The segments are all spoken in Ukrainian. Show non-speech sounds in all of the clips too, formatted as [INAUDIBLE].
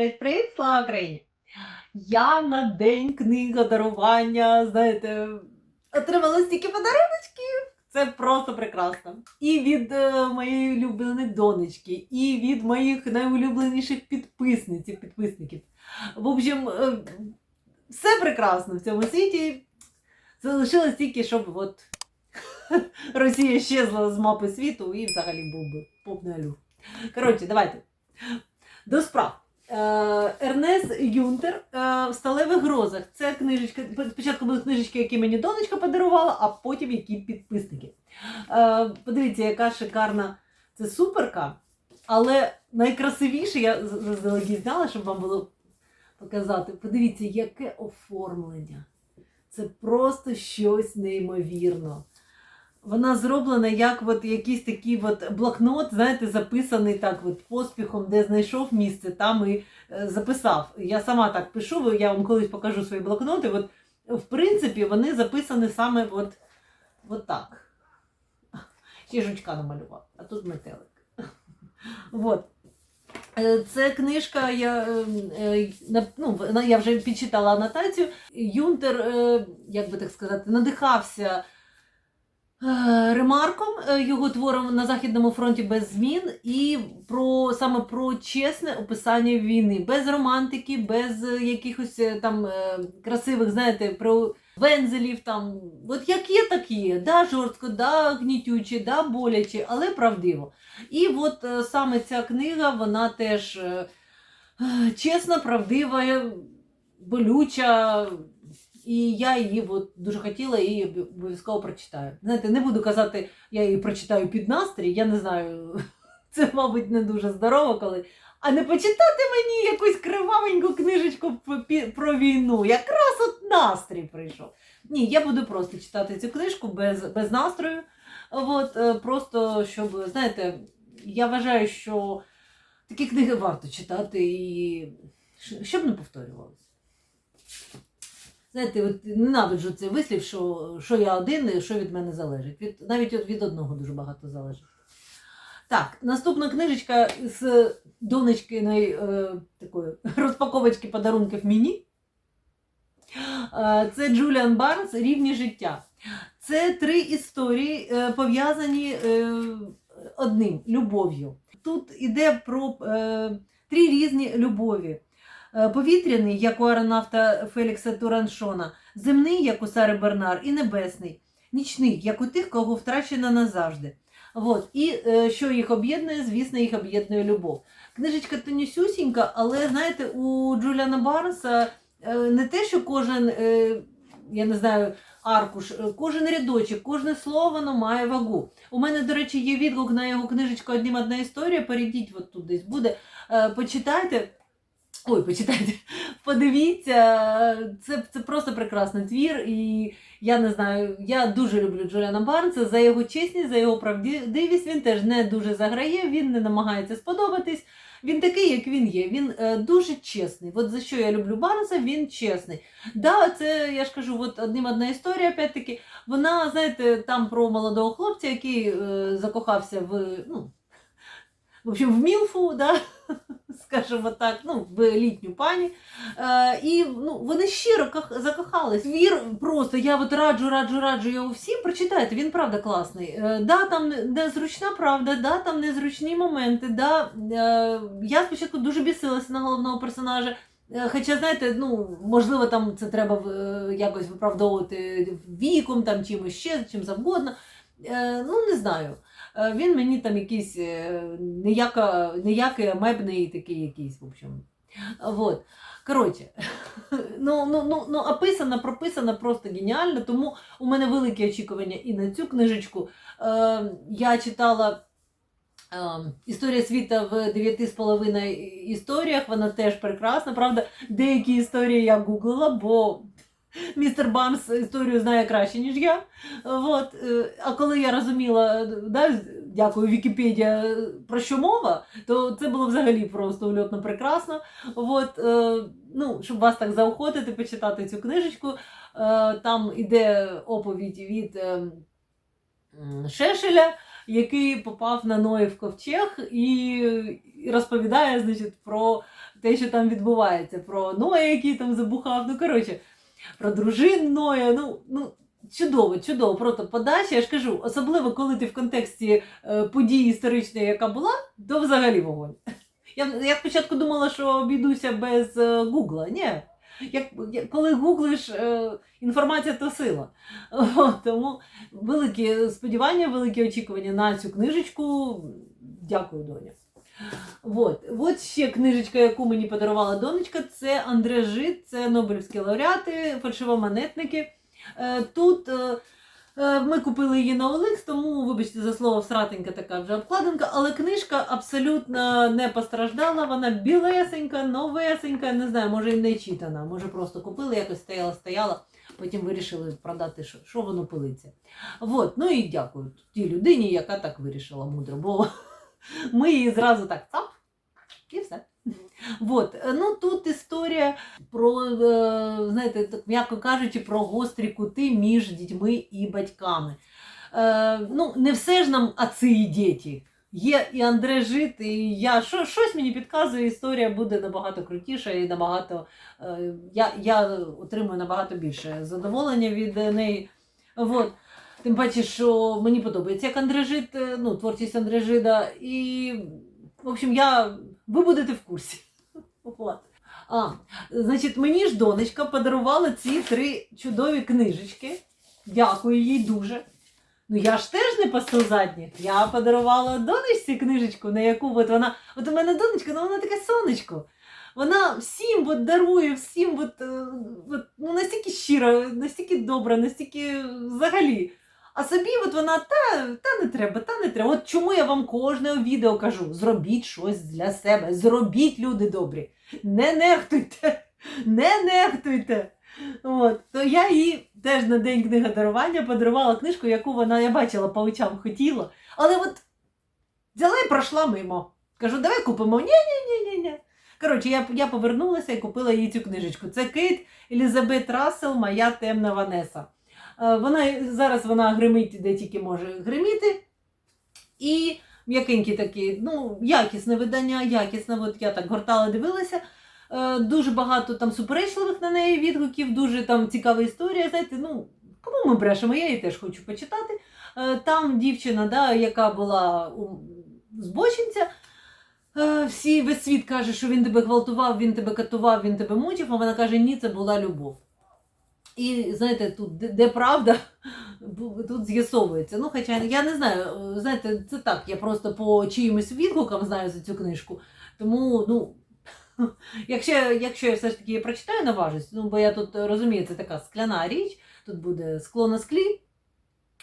Привіт-привіт, слава Україні! Я на день книгодарування, знаєте, отримала стільки подаруночків. Це просто прекрасно. І від е, моєї улюбленої донечки, і від моїх найулюбленіших підписниць і підписників. В общем, е, все прекрасно в цьому світі. Залишилось тільки, щоб от [LAUGHS] Росія щезла з мапи світу і взагалі був би повний алюр. Коротше, давайте. До справ. Е, Ернес Юнтер е, в сталевих грозах. Це книжечка. Спочатку були книжечки, які мені донечка подарувала, а потім які підписники. Е, Подивіться, яка шикарна це суперка. Але найкрасивіше, я заздалегідь щоб вам було показати. Подивіться, яке оформлення. Це просто щось неймовірно. Вона зроблена як от якийсь такий от блокнот, знаєте, записаний так от поспіхом, де знайшов місце, там і е, записав. Я сама так пишу, я вам колись покажу свої блокноти. От, в принципі, вони записані саме от, от так. Ще жучка намалював, а тут метелик. От. Е, Це книжка, я, е, е, ну, я вже підчитала анотацію. Юнтер, як би так сказати, надихався ремарком, е, його твором на Західному фронті без змін, і про саме про чесне описання війни, без романтики, без е, якихось е, там е, красивих, знаєте, про вензелів там. От як є, так є. Да, жорстко, да, гнітюче, да, боляче, але правдиво. І от е, саме ця книга, вона теж е, е, чесна, правдива, болюча. І я її от дуже хотіла і обов'язково прочитаю. Знаєте, не буду казати, я її прочитаю під настрій. Я не знаю, [LAUGHS] це, мабуть, не дуже здорово, коли. А не почитати мені якусь кривавеньку книжечку про війну. Якраз от настрій прийшов. Ні, я буду просто читати цю книжку без, без настрою. От, е, просто щоб, знаєте, я вважаю, що такі книги варто читати і щоб не повторювалося. Знаєте, от ненавиджу цей вислів, що, що я один і що від мене залежить. Від, навіть от від одного дуже багато залежить. Так, наступна книжечка з донечкиної е, такої розпаковочки подарунків мені. Е, це Джуліан Барнс Рівні життя. Це три історії, е, пов'язані е, одним любов'ю. Тут іде про три різні любові. Е, Повітряний, як у аеронавта Фелікса Тураншона, земний, як у Сари Бернар, і небесний, нічний, як у тих, кого втрачено назавжди. От. І е, що їх об'єднує, звісно, їх об'єднує любов. Книжечка тонюсюсінька, але знаєте, у Джуліана Барнса е, не те, що кожен, я не знаю, аркуш, кожен рядочок, кожне слово воно має вагу. У мене, до речі, є відгук на його книжечку Однім одна історія. Перейдіть, от тут десь буде. Почитайте. Ой, почитайте, [LAUGHS] подивіться, це, це просто прекрасний твір, і я не знаю, я дуже люблю Джуліана Барнса за його чесність, за його правдивість. Він теж не дуже заграє, він не намагається сподобатись. Він такий, як він є. Він е, дуже чесний. От за що я люблю Барнса, він чесний. Да, це я ж кажу, от одним одна історія, опять-таки, вона, знаєте, там про молодого хлопця, який е, закохався в, ну, в общем, в Мілфу, да? [LAUGHS] скажімо так, ну, в літню пані. Е, і ну, вони щиро кох- закохались. Вір просто, я от раджу, раджу, раджу його всім. Прочитайте, він правда класний. Е, да, там незручна правда, да, там незручні моменти. Да, е, я спочатку дуже бісилася на головного персонажа. Е, Хоча, знаєте, ну, можливо, там це треба якось виправдовувати віком, там, чимось ще, чим завгодно. Ну, не знаю. Е, Він мені там якийсь е, ніяка, ніякий амебний такий якийсь, в общем. Вот. Коротше, [LAUGHS] ну, ну, ну, ну, описано, прописано просто геніально, тому у мене великі очікування і на цю книжечку. Е, я читала е, Історія світа в дев'яти з половиною історіях, вона теж прекрасна. Правда, деякі історії я гуглила, бо містер Барнс історію знає краще, ніж я. Вот. е, А коли я розуміла, да, дякую, Вікіпедія, про що мова, то це було взагалі просто ульотно прекрасно. От, е, ну, щоб вас так заохотити, почитати цю книжечку. Е, там іде оповідь від е, Шешеля, який попав на Ноїв ковчег і розповідає значить, про те, що там відбувається, про Ноя, який там забухав. Ну, коротше, про дружин Ноя. Ну, ну, чудово, чудово. Просто подача, я ж кажу, особливо коли ти в контексті е, події історичної, яка була, то взагалі вогонь. Я, я спочатку думала, що обійдуся без е, Гугла. Ні. Як, коли гуглиш, е, інформація то сила. О, тому великі сподівання, великі очікування на цю книжечку. Дякую, доня. От, от ще книжечка, яку мені подарувала донечка, це Андре Жит, це Нобелівські лауреати, фальшивомонетники. Е, Тут е, е, ми купили її на OLX, тому, вибачте за слово, всратенька така вже обкладинка, але книжка абсолютно не постраждала, вона білесенька, новесенька, не знаю, може і не читана, може просто купили, якось стояла, стояла, потім вирішили продати, що, що воно пилиться. От, ну і дякую тій людині, яка так вирішила мудро, бо ми її зразу так цап, і все. От, ну тут історія про, е, знаєте, так м'яко кажучи, про гострі кути між дітьми і батьками. Е, ну, не все ж нам і діти. Є і Андре Жит, і я. Що, щось мені підказує, історія буде набагато крутіша і набагато. Е, я, я отримую набагато більше задоволення від неї. От. Тим паче, що мені подобається як Андре Жит, е, ну, творчість Андре Жида. І, в общем, я, ви будете в курсі. [LAUGHS] А, значить, мені ж донечка подарувала ці три чудові книжечки. Дякую їй дуже. Ну я ж теж не пасту задніх. Я подарувала донечці книжечку, на яку от вона. От у мене донечка, ну вона таке сонечко. Вона всім от дарує, всім от, е, от, ну, настільки щира, настільки добра, настільки взагалі. А собі от вона та, та не треба, та не треба. От чому я вам кожне відео кажу: зробіть щось для себе, зробіть люди добрі. Не нехтуйте, не нехтуйте. От, то я їй теж на день книгодарування подарувала книжку, яку вона, я бачила, по очам хотіла. Але от взяла і пройшла мимо. Кажу, давай купимо. Ні, ні, ні, ні, ні. Коротше, я, я повернулася і купила їй цю книжечку. Це Кейт Елізабет Рассел, моя темна Ванеса. Е, Вона зараз вона гримить, де тільки може гриміти. І м'якенькі такі, ну, якісне видання, якісне. От я так гортала, дивилася. Е, Дуже багато там суперечливих на неї відгуків, дуже там цікава історія. Знаєте, ну, кому ми брешемо, я її теж хочу почитати. Е, Там дівчина, да, яка була збочинця. Всі весь світ каже, що він тебе гвалтував, він тебе катував, він тебе мучив, а вона каже, ні, це була любов. І знаєте, тут де, де правда, [LAUGHS] тут з'ясовується. Ну, хоча я не знаю, е, знаєте, це так, я просто по чиїмось відгукам знаю за цю книжку. Тому, ну, [LAUGHS] якщо, якщо я все ж таки прочитаю, наважусь, ну, бо я тут розумію, це така скляна річ, тут буде скло на склі.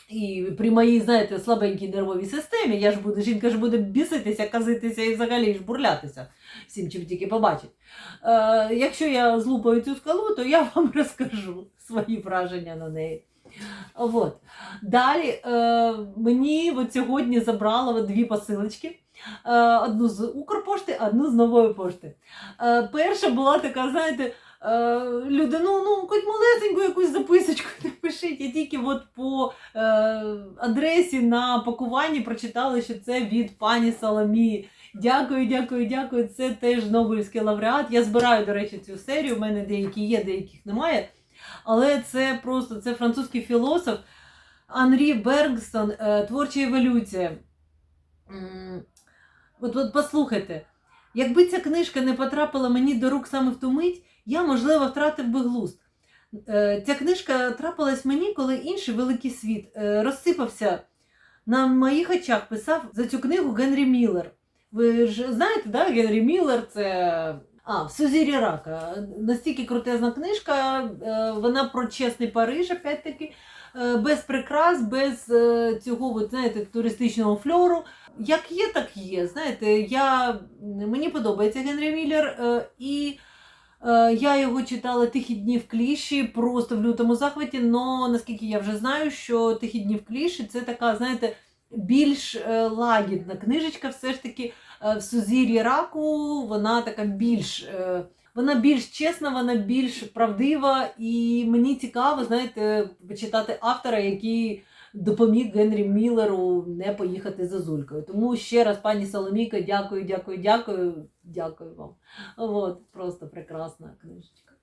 І при моїй, знаєте, слабенькій нервовій системі я ж буду, жінка ж буде біситися, казитися і взагалі ж бурлятися всім, чим тільки побачить. Е, якщо я злупаю цю скалу, то я вам [LAUGHS] розкажу свої враження на неї. От. Далі е, мені от сьогодні забрала от дві посилочки. Е, одну з Укрпошти, одну з нової пошти. Е, перша була така, знаєте, е, люди, ну, ну, хоч малесеньку якусь записочку [LAUGHS] напишіть. Я тільки от по е, адресі на пакуванні прочитала, що це від пані Соломії. Дякую, дякую, дякую. Це теж Нобелівський лауреат. Я збираю, до речі, цю серію. У мене деякі є, деяких немає. Але це просто це французький філософ Анрі Бергсон, е, творча еволюція. От, от послухайте, якби ця книжка не потрапила мені до рук саме в ту мить, я, можливо, втратив би глузд. Е, Ця книжка трапилась мені, коли інший великий світ е, розсипався. На моїх очах писав за цю книгу Генрі Міллер. Ви ж знаєте, да? Генрі Міллер це. А, в Сузірі рака. Настільки крутезна книжка, е, вона про чесний Париж, опять-таки, без прикрас, без цього, от, знаєте, туристичного фльору. Як є, так є. Знаєте, я, мені подобається Генрі Міллер, і я його читала тихі дні в кліші, просто в лютому захваті. Но наскільки я вже знаю, що тихі дні в кліші це така, знаєте, більш е, лагідна книжечка, все ж таки е, в сузір'ї раку вона така більш. е, Вона більш чесна, вона більш правдива, і мені цікаво, знаєте, почитати автора, який допоміг Генрі Міллеру не поїхати за Зулькою. Тому ще раз, пані Соломійка, дякую, дякую, дякую. Дякую вам. От, просто прекрасна книжечка.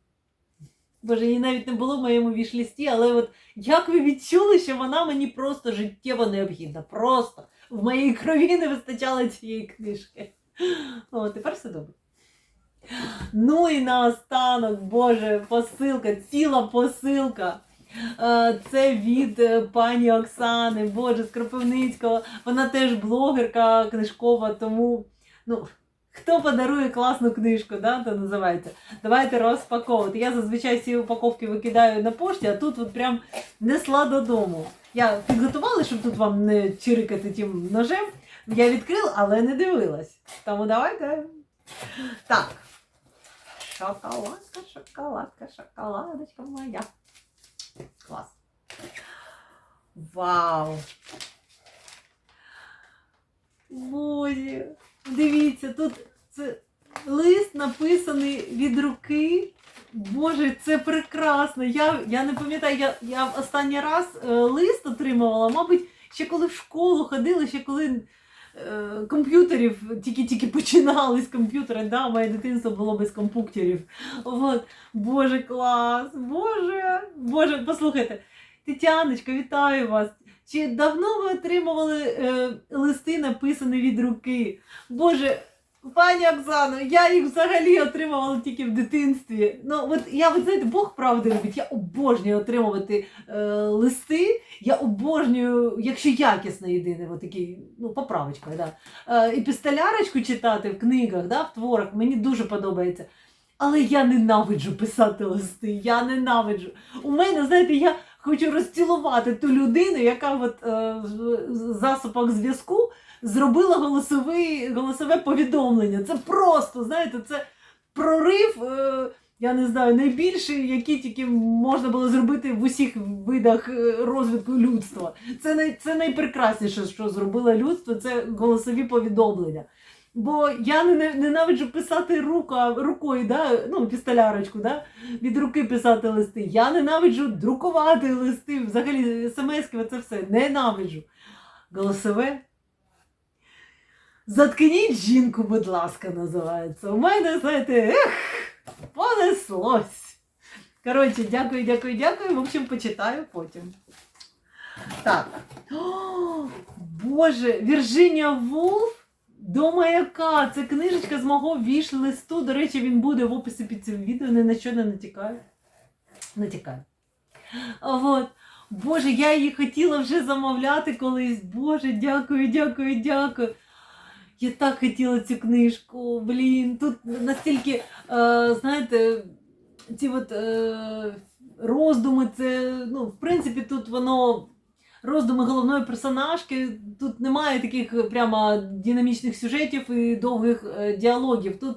Боже, її навіть не було в моєму вішлісті, але от як ви відчули, що вона мені просто життєво необхідна. Просто в моїй крові не вистачало цієї книжки. О, тепер все добре. Ну і наостанок, Боже, посилка, ціла посилка. Е, Це від е, пані Оксани, Боже, з Кропивницького. Вона теж блогерка книжкова, тому ну, хто подарує класну книжку, да, то називається. Давайте розпаковувати. Я зазвичай всі упаковки викидаю на пошті, а тут от прям несла додому. Я підготувала, щоб тут вам не чирикати тим ножем. Я відкрила, але не дивилась. Тому давайте. Так. Шоколадка, шоколадка, шоколадочка моя. Вау! Боже, дивіться, тут це лист написаний від руки. Боже, це прекрасно. Я, я не пам'ятаю, я, я останній раз е, лист отримувала, мабуть, ще коли в школу ходила, ще коли е, комп'ютерів тільки-тільки починались комп'ютери. Да, моє дитинство було без комп'ютерів. Боже, клас! Боже, Боже, послухайте, Тетяночка, вітаю вас! Чи давно ви отримували е, листи, написані від руки? Боже, пані Оксано, я їх взагалі отримувала тільки в дитинстві. Ну, от я, ви знаєте, Бог правди любить. Я обожнюю отримувати е, листи. Я обожнюю, якщо якісно єдине, от ну, поправочка, да. Е, епістолярочку читати в книгах, да, в творах, мені дуже подобається. Але я ненавиджу писати листи. Я ненавиджу. У мене, знаєте, я хочу розцілувати ту людину, яка от, е, в засобах зв'язку зробила голосовий, голосове повідомлення. Це просто, знаєте, це прорив, е, я не знаю, найбільший, який тільки можна було зробити в усіх видах е, розвитку людства. Це, най, це найпрекрасніше, що зробило людство, це голосові повідомлення. Бо я не- ненавиджу писати рука, рукою, да, ну, пістолярочку, да, від руки писати листи. Я ненавиджу друкувати листи, взагалі смс-ки, це все. Ненавиджу. Голосове. Заткніть жінку, будь ласка, називається. У мене, знаєте, ех, понеслось. Коротше, дякую, дякую, дякую. В общем, почитаю потім. Так. О, Боже, Вірджинія Вулф до маяка. Це книжечка з мого віш-листу. До речі, він буде в описі під цим відео. Ні на що не натякаю. Натякаю. От. Боже, я її хотіла вже замовляти колись. Боже, дякую, дякую, дякую. Я так хотіла цю книжку. Блін, тут настільки, е, знаєте, ці от е, роздуми, це, ну, в принципі, тут воно. Роздуми головної персонажки, тут немає таких прямо динамічних сюжетів і довгих е, діалогів. Тут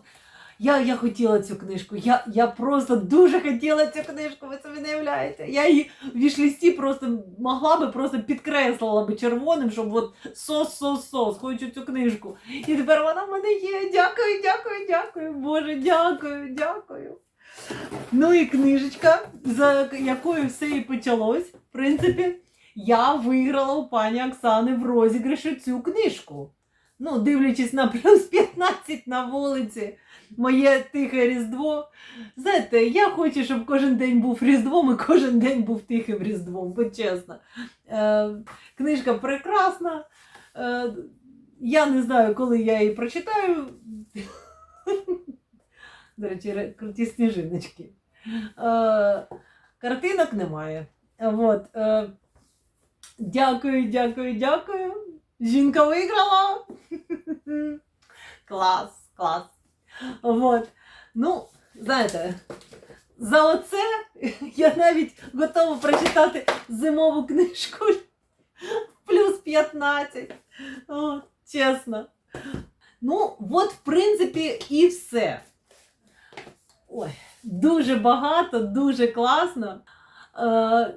я, я хотіла цю книжку. Я, я просто дуже хотіла цю книжку, ви собі не уявляєте. Я її в вішлісті просто могла би просто підкреслила би червоним, щоб от сос, сос, сос, хочу цю книжку. І тепер вона в мене є. Дякую, дякую, дякую. Боже, дякую, дякую. Ну і книжечка, за якою все і почалось, в принципі, я виграла у пані Оксани в розіграші цю книжку. Ну, дивлячись на плюс 15 на вулиці, моє тихе Різдво. Знаєте, я хочу, щоб кожен день був Різдвом і кожен день був тихим Різдвом, будь чесно. Е, книжка прекрасна. Е, я не знаю, коли я її прочитаю. До речі, круті сніжиночки. Е, картинок немає. От, е, дякую, дякую, дякую. Жінка виграла. [LAUGHS] Клас, клас. От. Ну, знаєте, за оце [LAUGHS] я навіть готова прочитати зимову книжку [LAUGHS] плюс 15. О, чесно. Ну, от, в принципі, і все. Ой, дуже багато, дуже класно.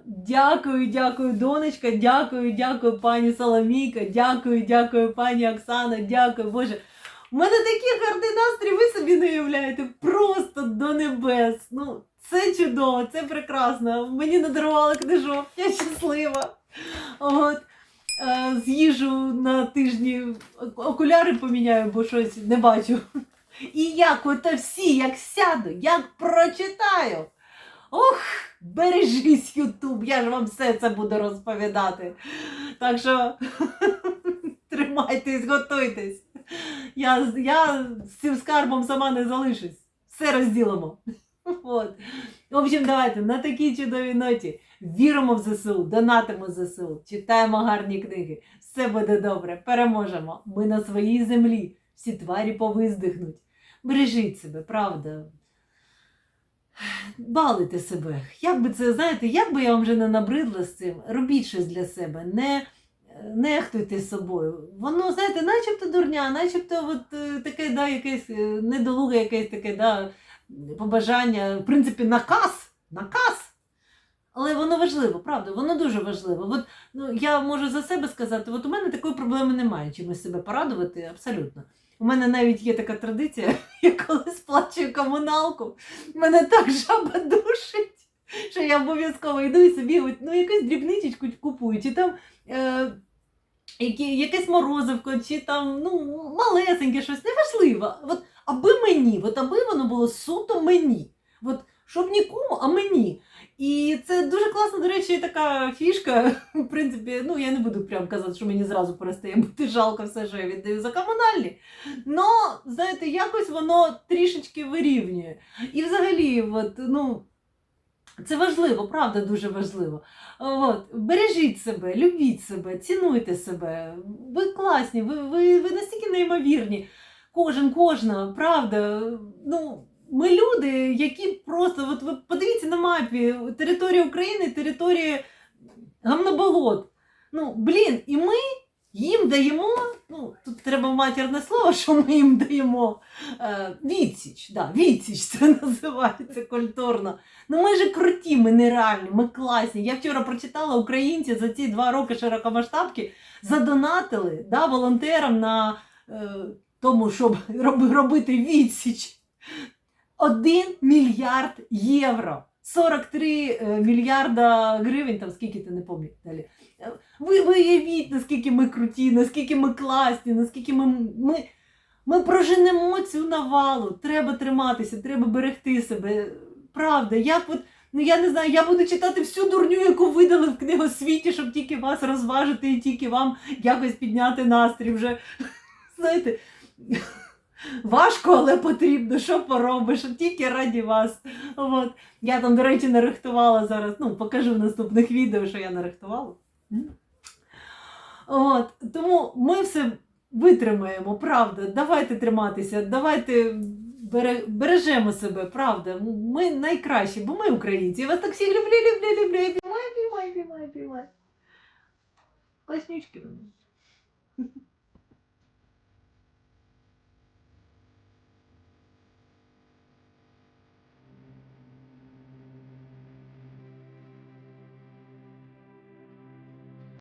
Дякую, дякую, донечка, дякую, дякую, пані Соломійка, дякую, дякую, пані Оксана, дякую, Боже. У мене такий гарний настрій, ви собі не уявляєте, просто до небес. Ну, Це чудово, це прекрасно. Мені надарували книжок, я щаслива. От. Е, З'їжу на тижні, окуляри поміняю, бо щось не бачу. І як ото всі, як сяду, як прочитаю. Ох, бережись, Ютуб, я ж вам все це буду розповідати. Так що [LAUGHS] тримайтесь, готуйтесь. Я, я з цим скарбом сама не залишусь. Все розділимо. От. В общем, давайте на такій чудовій ноті віримо в ЗСУ, донатимо ЗСУ, читаємо гарні книги. Все буде добре, переможемо. Ми на своїй землі. Всі тварі повиздихнуть. Бережіть себе, правда. Балите себе. Як би це, знаєте, як би я вам вже не набридла з цим, робіть щось для себе, не нехтуйте собою. Воно, знаєте, начебто дурня, начебто от, е, таке, да, якесь е, недолуге, якесь таке, да, побажання, в принципі, наказ. Наказ. Але воно важливо, правда, воно дуже важливо. От, ну, я можу за себе сказати, от у мене такої проблеми немає, чимось себе порадувати, абсолютно. У мене навіть є така традиція, [LAUGHS] я коли сплачую комуналку, мене так жаба душить, що я обов'язково йду і собі от, ну, якусь дрібничечку купую, чи там е, які, якесь морозивко, чи там ну, малесеньке щось, неважливо. От, аби мені, от аби воно було суто мені. От, щоб нікому, а мені. І це дуже класна, до речі, така фішка. [LAUGHS] В принципі, ну я не буду прям казати, що мені зразу перестає бути жалко все, що я віддаю за комунальні. Но, знаєте, якось воно трішечки вирівнює. І взагалі, от, ну, це важливо, правда, дуже важливо. От, бережіть себе, любіть себе, цінуйте себе. Ви класні, ви, ви, ви настільки неймовірні. Кожен, кожна, правда. Ну, ми люди, які просто, от ви подивіться на мапі, територія України, територія гамноболот. Ну, блін, і ми їм даємо, ну, тут треба матірне слово, що ми їм даємо. Е, відсіч, да, відсіч це називається культурно. Ну ми ж круті, ми нереальні, ми класні. Я вчора прочитала, українці за ці два роки широкомасштабки задонатили да, волонтерам на е, тому, щоб робити відсіч. 1 мільярд євро. 43 е, мільярда гривень, там скільки ти не пам'ятаю Ви виявіть, наскільки ми круті, наскільки ми класні, наскільки ми, ми, ми проженемо цю навалу. Треба триматися, треба берегти себе. Правда, як от, ну я не знаю, я буду читати всю дурню, яку видали в книгосвіті, щоб тільки вас розважити і тільки вам якось підняти настрій. Вже [LAUGHS] знаєте. Важко, але потрібно, що поробиш, тільки раді вас. От. Я там, до речі, нарихтувала зараз, ну, покажу в наступних відео, що я нарихтувала. От. Тому ми все витримаємо, правда. Давайте триматися, давайте бережемо себе, правда. Ми найкращі, бо ми українці. Я вас так всіх люблю, люблю, люблю. Піймай, піймай, піймай, піймай. Класнючки.